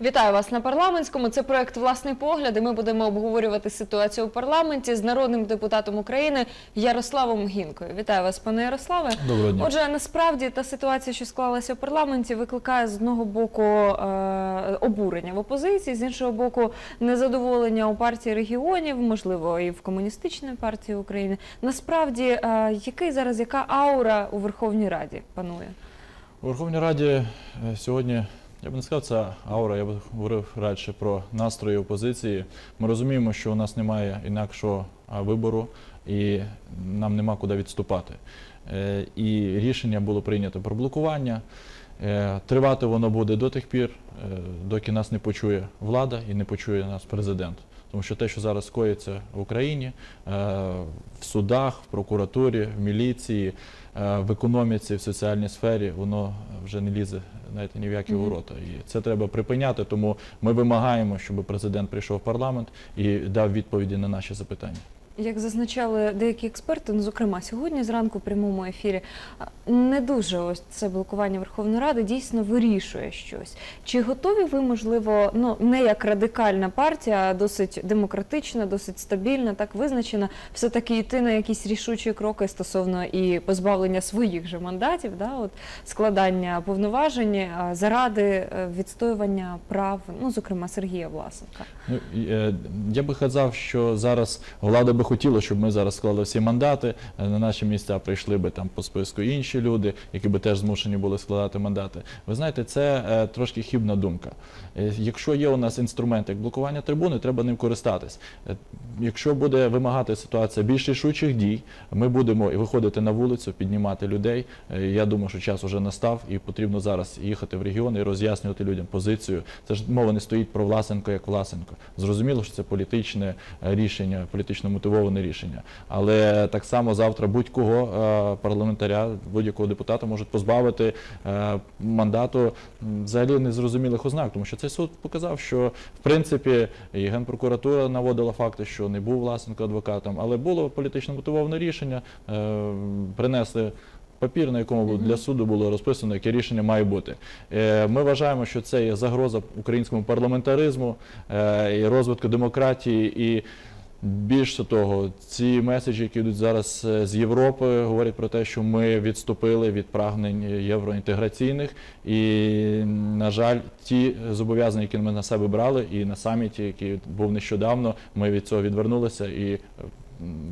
Вітаю вас на парламентському. Це проект Власний погляд. і Ми будемо обговорювати ситуацію у парламенті з народним депутатом України Ярославом Гінкою. Вітаю вас, пане Ярославе. Доброго дня. Отже, насправді та ситуація, що склалася в парламенті, викликає з одного боку е, обурення в опозиції, з іншого боку, незадоволення у партії регіонів, можливо, і в комуністичній партії України. Насправді, е, який зараз яка аура у Верховній Раді панує? У Верховній Раді е, сьогодні, я б не сказав, це аура, я б говорив радше про настрої опозиції. Ми розуміємо, що у нас немає інакшого вибору і нам нема куди відступати. Е, І рішення було прийнято про блокування. Е, Тривати воно буде до тих пір, е, доки нас не почує влада і не почує нас президент. Тому що те, що зараз коїться в Україні, в судах, в прокуратурі, в міліції, в економіці, в соціальній сфері, воно вже не лізе знаєте, ні в які ворота. І це треба припиняти. Тому ми вимагаємо, щоб президент прийшов в парламент і дав відповіді на наші запитання. Як зазначали деякі експерти, ну зокрема сьогодні зранку в прямому ефірі, не дуже ось це блокування Верховної Ради дійсно вирішує щось. Чи готові ви, можливо, ну не як радикальна партія, а досить демократична, досить стабільна, так визначена, все таки йти на якісь рішучі кроки стосовно і позбавлення своїх же мандатів, да, от складання повноважень заради е, відстоювання прав, ну зокрема Сергія Власенка. Ну, е, я би казав, що зараз влада би хотіла, щоб ми зараз склали всі мандати. е, На наші місця прийшли би там по списку інші люди, які би теж змушені були складати мандати. Ви знаєте, це е, трошки хібна думка. Якщо є у нас інструмент як блокування трибуни, треба ним користатись. Якщо буде вимагати ситуація більш рішучих дій, ми будемо виходити на вулицю, піднімати людей. Я думаю, що час вже настав, і потрібно зараз їхати в регіони і роз'яснювати людям позицію. Це ж мова не стоїть про Власенко як Власенко. Зрозуміло, що це політичне е, рішення, політично мотивоване рішення. Але так само завтра будь-кого е, парламентаря, будь-якого депутата можуть позбавити е, мандату взагалі незрозумілих ознак, тому що цей суд показав, що в принципі і генпрокуратура наводила факти, що не був Власенко адвокатом, але було політично мотивоване рішення. Принесли папір, на якому для суду було розписано, яке рішення має бути. Е, Ми вважаємо, що це є загроза українському парламентаризму е, і розвитку демократії. І більше того, ці меседжі, які йдуть зараз е, з Європи, говорять про те, що ми відступили від прагнень євроінтеграційних. І, на жаль, ті зобов'язання, які ми на себе брали, і на саміті, який був нещодавно, ми від цього відвернулися і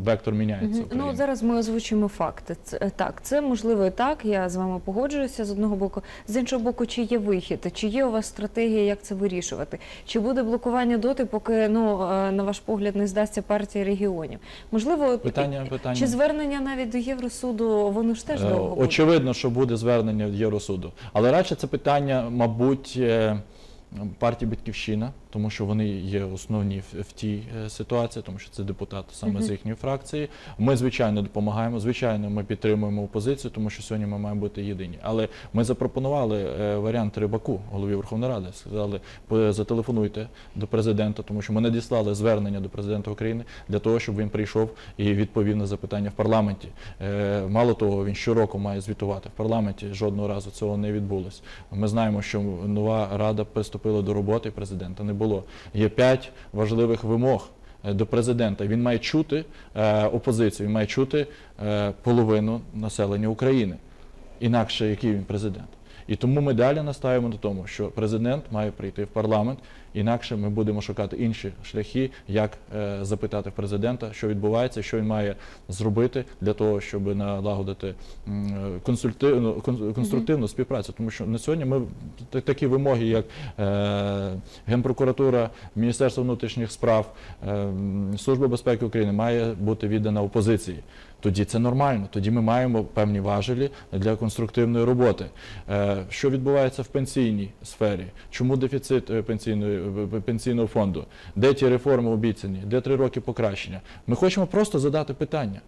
вектор міняється. Мгм. Ну от зараз ми озвучимо факти. Це так, це можливо і так. Я з вами погоджуюся з одного боку. З іншого боку, чи є вихід? Чи є у вас стратегія, як це вирішувати? Чи буде блокування доти, поки ну е, на ваш погляд не здасться партія регіонів? Можливо, Питання, питання. чи звернення навіть до Євросуду воно ж теж Е, довго буде? Очевидно, що буде звернення до Євросуду. Але радше це питання, мабуть, е, партії Батьківщина, тому що вони є основні в, в тій е, ситуації, тому що це депутат саме з їхньої фракції. Ми, звичайно, допомагаємо. Звичайно, ми підтримуємо опозицію, тому що сьогодні ми маємо бути єдині. Але ми запропонували е, варіант Рибаку, голові Верховної Ради. Сказали, «По- зателефонуйте до президента, тому що ми надіслали звернення до президента України для того, щоб він прийшов і відповів на запитання в парламенті. Е, Мало того, він щороку має звітувати в парламенті. Жодного разу цього не відбулось. Ми знаємо, що нова рада приступила до роботи, президента не було. Є п'ять важливих вимог. е, До президента він має чути е, опозицію, він має чути е, половину населення України. Інакше який він президент. І тому ми далі настаємо на тому, що президент має прийти в парламент, інакше ми будемо шукати інші шляхи, як е, запитати президента, що відбувається, що він має зробити для того, щоб налагодити е, консультивну кон- конструктивну співпрацю. Тому що на сьогодні ми такі вимоги, як е, Генпрокуратура, Міністерство внутрішніх справ, Служба безпеки України має бути віддана опозиції. Тоді це нормально. Тоді ми маємо певні важелі для конструктивної роботи. Що відбувається в пенсійній сфері? Чому дефіцит пенсійної пенсійного фонду? Де ті реформи обіцяні? Де три роки покращення? Ми хочемо просто задати питання.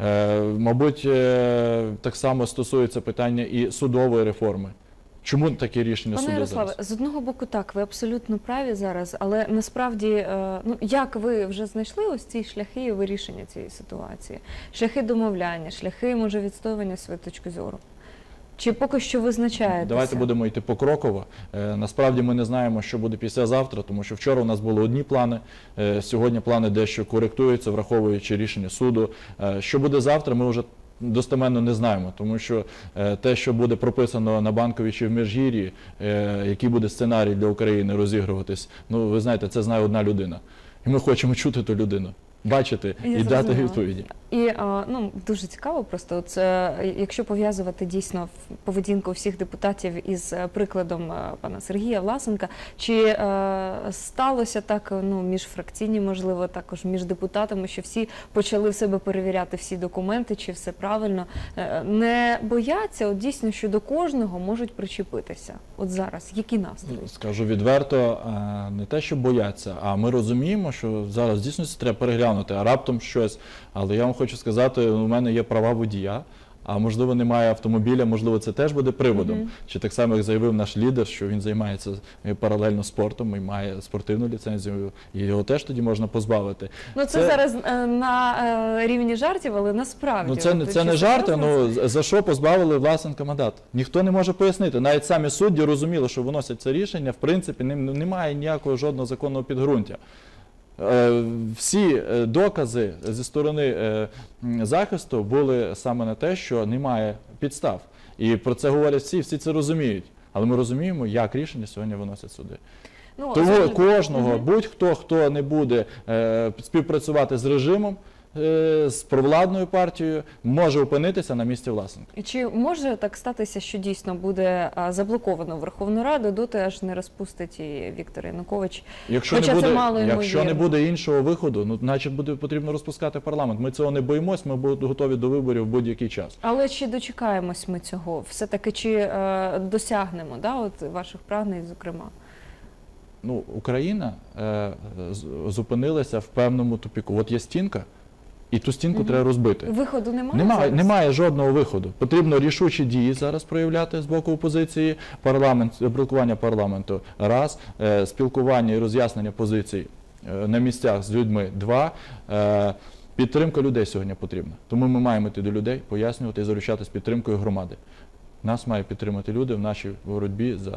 Е, Мабуть, е, так само стосується питання і судової реформи. Чому таке рішення Пане суду Ярославе, зараз? з одного боку, так, ви абсолютно праві зараз, але насправді, е, ну як ви вже знайшли ось ці шляхи вирішення цієї ситуації? Шляхи домовляння, шляхи може відстоювання своєї точки зору. Чи поки що визначаєтеся? Давайте будемо йти покроково. Е, Насправді ми не знаємо, що буде післязавтра, тому що вчора у нас були одні плани. е, Сьогодні плани дещо коректуються, враховуючи рішення суду. Е, Що буде завтра, ми вже достеменно не знаємо, тому що те, що буде прописано на банковій чи в Межгір'ї, який буде сценарій для України розігруватись, ну ви знаєте, це знає одна людина. І ми хочемо чути ту людину, бачити Я і дати відповіді. І ну дуже цікаво, просто це якщо пов'язувати дійсно поведінку всіх депутатів із е, прикладом е, пана Сергія Власенка, чи е, сталося так ну міжфракційні, можливо, також між депутатами, що всі почали в себе перевіряти всі документи, чи все правильно, не бояться, от дійсно, що до кожного можуть причепитися. От зараз які настрої? Скажу відверто, не те, що бояться, а ми розуміємо, що зараз дійсно треба переглянути, а раптом щось. Але я вам хочу сказати, у мене є права водія. А можливо, немає автомобіля, можливо, це теж буде приводом. Мгм. Чи так само, як заявив наш лідер, що він займається паралельно спортом і має спортивну ліцензію, і його теж тоді можна позбавити. Ну це, Це- зараз е, на е, рівні жартів, але насправді Ну це, не- от, це не жарти, ну за- що позбавили Власенка мандат? Ніхто не може пояснити. Навіть самі судді розуміли, що виносять це рішення, в принципі, ним немає ніякого жодного законного підґрунтя. Е, Всі е, докази зі сторони е, захисту були саме на те, що немає підстав. І про це говорять всі, всі це розуміють. Але ми розуміємо, як рішення сьогодні виносять суди. Ну, Тому кожного, будь-хто, хто не буде е, співпрацювати з режимом, з провладною партією, може опинитися на місці власника. І Чи може так статися, що дійсно буде заблоковано Верховну Раду, доти аж не розпустить і Віктор Янукович? Якщо Хоча не це мало якщо не буде іншого виходу, ну значить буде потрібно розпускати парламент. Ми цього не боїмось. Ми будемо готові до виборів в будь-який час. Але чи дочекаємось ми цього? Все таки чи е, досягнемо да, от ваших прагнень, зокрема? Ну, Україна е, зупинилася в певному тупіку. От є стінка, і ту стінку треба розбити. Виходу немає? Немає, зараз? немає жодного виходу. Потрібно рішучі дії зараз проявляти з боку опозиції, парламент, блокування парламенту. Раз, е, спілкування і роз'яснення позицій е, на місцях з людьми. Два. Е, підтримка людей сьогодні потрібна. Тому ми маємо йти до людей, пояснювати і заручатися підтримкою громади. Нас мають підтримати люди в нашій боротьбі за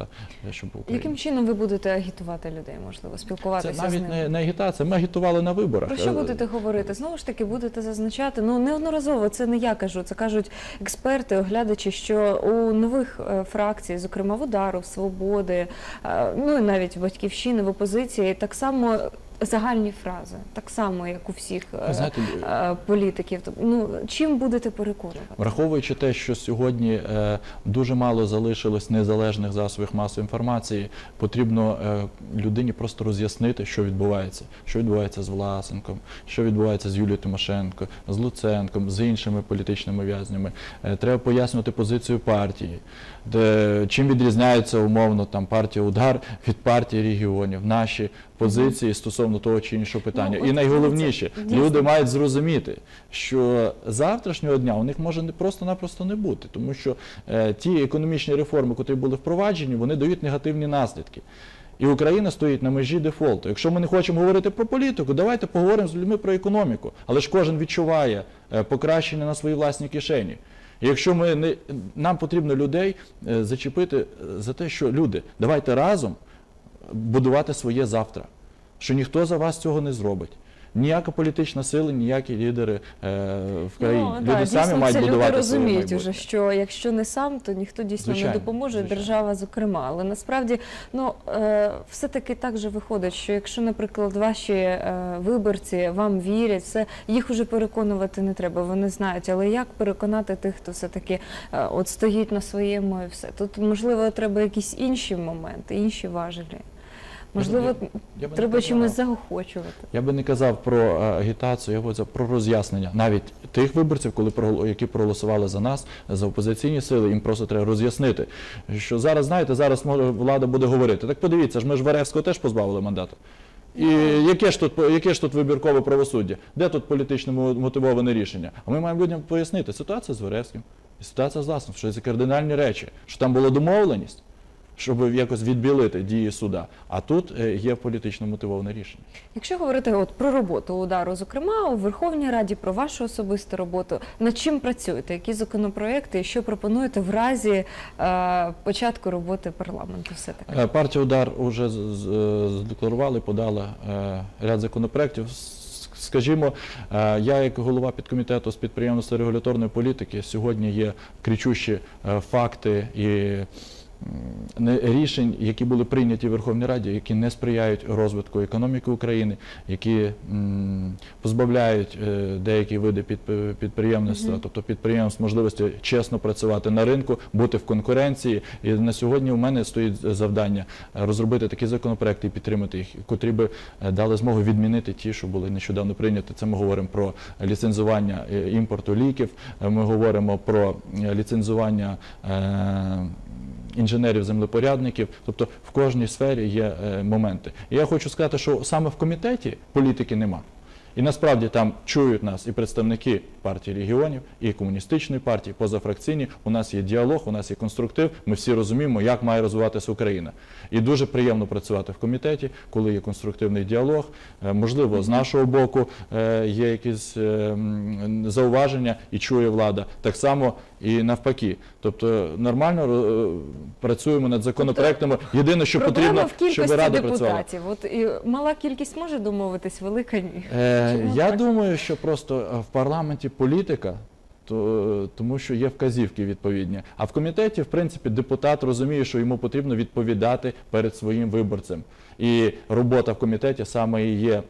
те, щоб Україна. Яким чином ви будете агітувати людей, можливо, Це спілкуватися з навіть ними? не, не агітація. Ми агітували на виборах. Про що Е, будете говорити? Знову ж таки, будете зазначати. Ну неодноразово це не я кажу. Це кажуть експерти, оглядачі, що у нових е, фракцій, зокрема в удару, в свободи, е, ну і навіть в батьківщини, в опозиції, так само загальні фрази, так само як у всіх е, знаєте, е, політиків. Ну чим будете переконувати? Враховуючи те, що сьогодні е, дуже мало залишилось незалежних засобів масової інформації, потрібно е, людині просто роз'яснити, що відбувається, що відбувається з Власенком, що відбувається з Юлією Тимошенко, з Луценком, з іншими політичними в'язнями. Е, треба пояснювати позицію партії, де, чим відрізняється умовно там партія Удар від партії регіонів, наші позиції стосовно того чи іншого питання. Ну, І найголовніше, дійсно. люди мають зрозуміти, що завтрашнього дня у них може не просто-напросто не бути, тому що е, ті економічні реформи, які були впроваджені, вони дають негативні наслідки. І Україна стоїть на межі дефолту. Якщо ми не хочемо говорити про політику, давайте поговоримо з людьми про економіку. Але ж кожен відчуває е, покращення на своїй власній кишені. Якщо ми не нам потрібно людей е, зачепити е, за те, що люди, давайте разом будувати своє завтра. Що ніхто за вас цього не зробить. Ніяка політична сила, ніякі лідери е, в країні. Ну, люди да, самі дійсно, мають це люди будувати своє розуміють майбутнє. уже, що якщо не сам, то ніхто дійсно Звичайно, не допоможе, звичайно. держава зокрема. Але насправді, ну е, все-таки так же виходить, що якщо, наприклад, ваші е, виборці вам вірять, все їх уже переконувати не треба, вони знають. Але як переконати тих, хто все-таки е, от стоїть на своєму і все? Тут можливо треба якісь інші моменти, інші важелі. Можливо, Я не треба чимось заохочувати. Я би не казав про е, агітацію, я би казав про роз'яснення. Навіть тих виборців, коли які проголосували за нас, за опозиційні сили, їм просто треба роз'яснити, що зараз, знаєте, зараз влада буде говорити. Так подивіться, ж ми ж Варевського теж позбавили мандату. І яке ж тут яке ж тут вибіркове правосуддя? Де тут політично мотивоване рішення? А ми маємо людям пояснити ситуація з Варевським і ситуація з Власом, що це кардинальні речі, що там була домовленість. Щоб якось відбілити дії суда. А тут е, є політично мотивоване рішення. Якщо говорити от про роботу удару, зокрема у Верховній Раді, про вашу особисту роботу, над чим працюєте? Які законопроекти і що пропонуєте в разі е, початку роботи парламенту? Все таки Е, Партія Удар вже з- з- задекларувала подала е, ряд законопроєктів. Скажімо, е, я як голова підкомітету з підприємництва регуляторної політики сьогодні є кричущі факти і рішень, які були прийняті в Верховній Раді, які не сприяють розвитку економіки України, які позбавляють е, деякі види підп- підприємництва, тобто підприємств можливості чесно працювати на ринку, бути в конкуренції. І на сьогодні у мене стоїть завдання розробити такі законопроекти і підтримати їх, котрі би е, дали змогу відмінити ті, що були нещодавно прийняті. Це ми говоримо про ліцензування е, імпорту ліків, ми говоримо про ліцензування. Е, Інженерів, землепорядників, тобто в кожній сфері є е, моменти. Я хочу сказати, що саме в комітеті політики нема. І насправді там чують нас і представники партії регіонів, і комуністичної партії, позафракційні. У нас є діалог, у нас є конструктив. Ми всі розуміємо, як має розвиватися Україна. І дуже приємно працювати в комітеті, коли є конструктивний діалог. Е, Можливо, з нашого боку е, є якісь е, зауваження і чує влада. Так само і навпаки. Тобто нормально працюємо над законопроектами. Єдине, що потрібно, в кількості щоб рада працювала. депутатів. От і мала кількість може домовитись, велика ні. Е, я думаю, що просто е, в парламенті політика. То, тому що є вказівки відповідні. А в комітеті, в принципі, депутат розуміє, що йому потрібно відповідати перед своїм виборцем. І робота в комітеті саме і є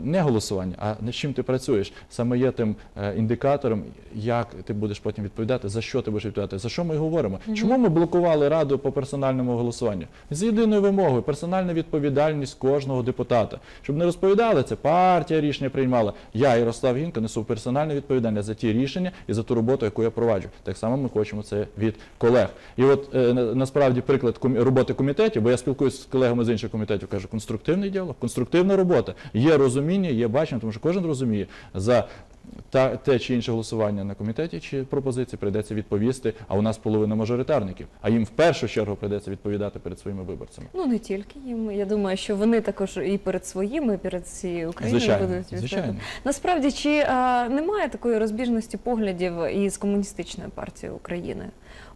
не голосування, а над чим ти працюєш. Саме є тим е, індикатором, як ти будеш потім відповідати, за що ти будеш відповідати. За що ми говоримо? Чому ми блокували раду по персональному голосуванню? З єдиною вимогою персональна відповідальність кожного депутата. Щоб не розповідали, це партія рішення приймала. Я, Ярослав Гінка, несу персональну відповідальність за ті рішення і за ту роботу, яку я проваджу. Так само ми хочемо це від колег. І от е, насправді приклад роботи комітетів, бо я спілкуюся з колегами з інших комітетів, кажу, конструктивний діалог, конструктивна робота. Є розуміння, є бачення, тому що кожен розуміє за. Та те чи інше голосування на комітеті чи пропозиції прийдеться відповісти. А у нас половина мажоритарників. А їм в першу чергу прийдеться відповідати перед своїми виборцями. Ну не тільки їм. Я думаю, що вони також і перед своїми, і перед всією Україною Звичайно, будуть відповідати. звичайно. Насправді, чи а, немає такої розбіжності поглядів із комуністичною партією України?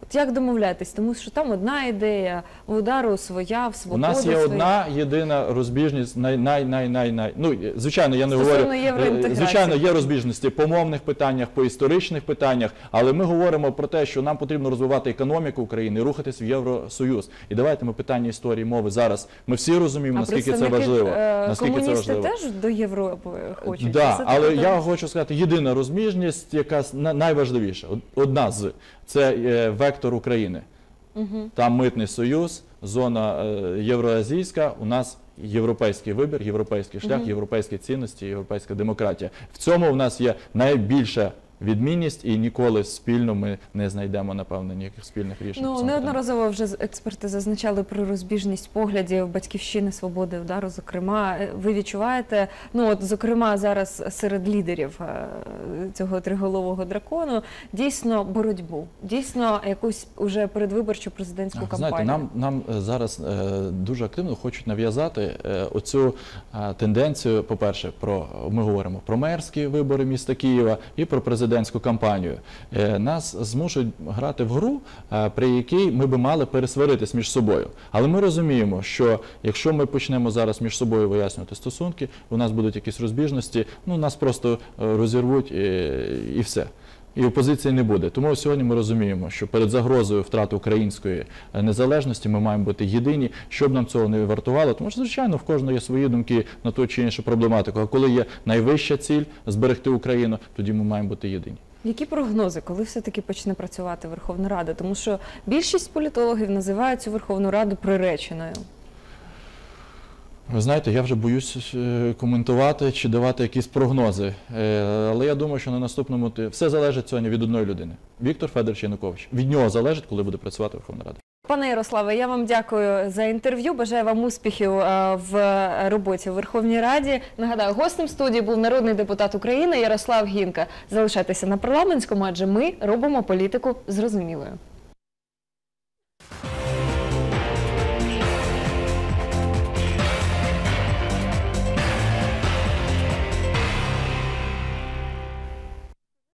От як домовляєтесь? Тому що там одна ідея, у удару своя, в У нас є своя. одна єдина розбіжність, най, най, най, най, най. Ну, звичайно, я не Стосовно говорю. Звичайно, є розбіжності по мовних питаннях, по історичних питаннях, але ми говоримо про те, що нам потрібно розвивати економіку України, рухатись в Євросоюз. І давайте ми питання історії мови зараз. Ми всі розуміємо, А наскільки це важливо. е, Наскільки це комуністи важливо. теж до Європи хочуть. Да, Це але я хочу сказати, єдина розбіжність, яка найважливіша, одна з це е, вектор України. Угу. Там митний союз, зона е, євроазійська. У нас європейський вибір, європейський шлях, угу. європейські цінності, європейська демократія. В цьому в нас є найбільша відмінність, і ніколи спільно ми не знайдемо напевно ніяких спільних рішень. Ну неодноразово вже експерти зазначали про розбіжність поглядів батьківщини свободи удару. Зокрема, Е, ви відчуваєте, ну от зокрема зараз серед лідерів е, цього триголового дракону дійсно боротьбу, дійсно якусь уже передвиборчу президентську кампанію. Знаєте, нам, нам е, зараз дуже активно хочуть нав'язати оцю тенденцію. По-перше, про ми говоримо про мерські вибори міста Києва і про президентську кампанію. Е, нас змушують грати в гру, е, при якій ми би мали пересваритись між собою. Але ми розуміємо, що якщо ми почнемо зараз між собою вияснювати стосунки, у нас будуть якісь розбіжності, ну нас просто е, розірвуть і, і все. І опозиції не буде. Тому сьогодні ми розуміємо, що перед загрозою втрати української е, незалежності ми маємо бути єдині, щоб нам цього не вартувало. Тому що, звичайно, в кожного є свої думки на ту чи іншу проблематику. А коли є найвища ціль зберегти Україну, тоді ми маємо бути єдині. Які прогнози, коли все-таки почне працювати Верховна Рада? Тому що більшість політологів називають цю Верховну Раду приреченою. Ви знаєте, я вже боюсь е, коментувати чи давати якісь прогнози. Е, Але я думаю, що на наступному ти все залежить сьогодні від одної людини. Віктор Федорович Янукович. Від нього залежить, коли буде працювати Верховна Рада. Пане Ярославе, я вам дякую за інтерв'ю. Бажаю вам успіхів е, в роботі в Верховній Раді. Нагадаю, гостем студії був народний депутат України Ярослав Гінка. Залишайтеся на парламентському, адже ми робимо політику зрозумілою.